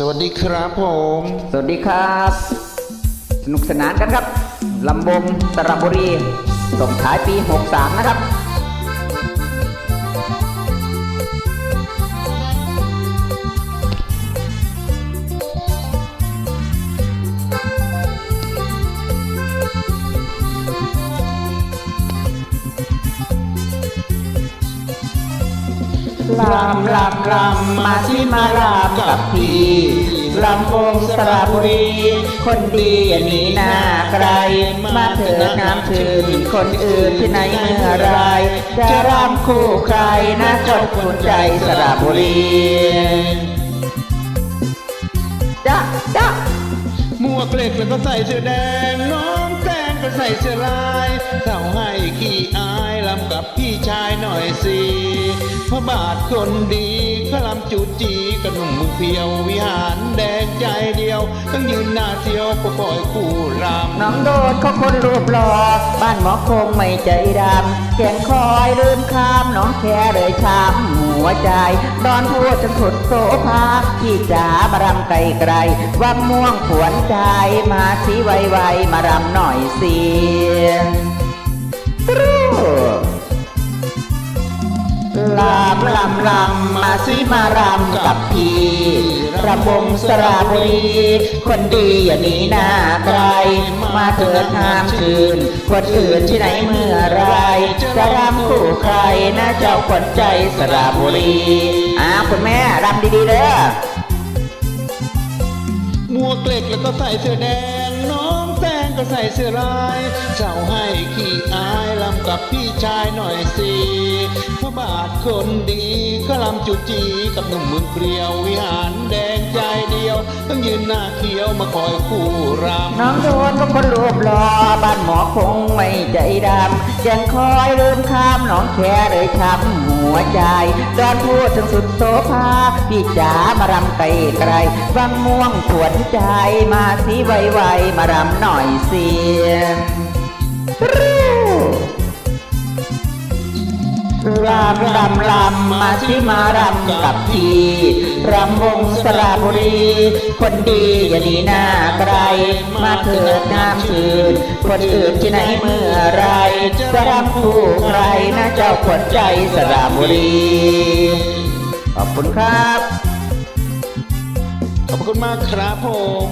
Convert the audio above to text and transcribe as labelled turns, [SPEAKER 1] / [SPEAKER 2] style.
[SPEAKER 1] สวัสดีครับผม
[SPEAKER 2] สวัสดีครับ สนุกสนานกันครับ ลำบงสระบุรี ส่งท้ายปี 63 นะครับ ลำลำลำมาที่มาลำกับพี่ลำวงสระบุรี คนดีอย่าหนีหน้าไกลมาเถิดน้ำชื่นคนอื่นที่ไหนเมื่อไรจะรำคู่ใครนะจดคุณใจสระบุรีจ้าจ้า
[SPEAKER 1] หมวกเหล็กแล้วก็ใส่เสื้อแดงน้องแตงก็ใส่เสื้อลายเท่าให้ขี้อายลำกับพี่ชายหน่อยสิ พระบาทคนดีเขาลำจูจีกระหนุ่มมือเพียววิหารแดงใจเดียวต้องยืนหน้าเที่ยวประกอยคู่รำ
[SPEAKER 2] น้องโดดเขาคนรูปหล่อบ้านหมอคงไม่ใจดำแกงคอยลืมข้ามน้องแค่เลยช้ำหัวใจดอนพูดจนขุดโสภาพี่จ๋ามารำไกลไกลวังม่วงผวนใจมาสีไวไวๆมารำหน่อยเสียงตรูามลำลำมาสิมารำกับพี่รำวงสระบุรีคนดีอย่าหนีหน้าไกลมาเถิดห้ามคืนคนอื่นที่ไหนเมื่อไรจะรำคู่ใครนะเจ้าขวัญใจสระบุรีอ้าวคุณแม่รำดีๆเด้อ
[SPEAKER 1] หมวเหล็กแล้วก็ใส่เสื้อแดงน้องแตงก็ใส่เสื้อลายเจ้าให้ขี้อาย กับพี่ชายหน่อยสิพระบาทคนดีก็ลำจุจีกับหนุ่มเมืองเปรียววิหารแดงใจเดียว ต้องยืนหน้าเขียวมาคอยคู่รำ
[SPEAKER 2] น้องโดนก็คนรูปหล่อบ้านหมอคงไม่ใจดำยังคอยลืมข้ามน้องแค่เลยช้ำหัวใจดอนพูดถึงสุดโสภาพี่จ๋ามารำไกลไกลวังม่วงขวนใจมาสีไวไวๆมารำหน่อยเสียำรำรำมาสิมารำกับพี่รำวงสระบุรี คนดีอย่าหนีหน้าไกลมาเถิดน้ำชื่น คนอื่นที่ไหนเมื่อไรจะรำคู่ใครนะเจ้าขวัญใจสระบุรี ขอบคุณครับ
[SPEAKER 1] ขอบคุณมากครับผม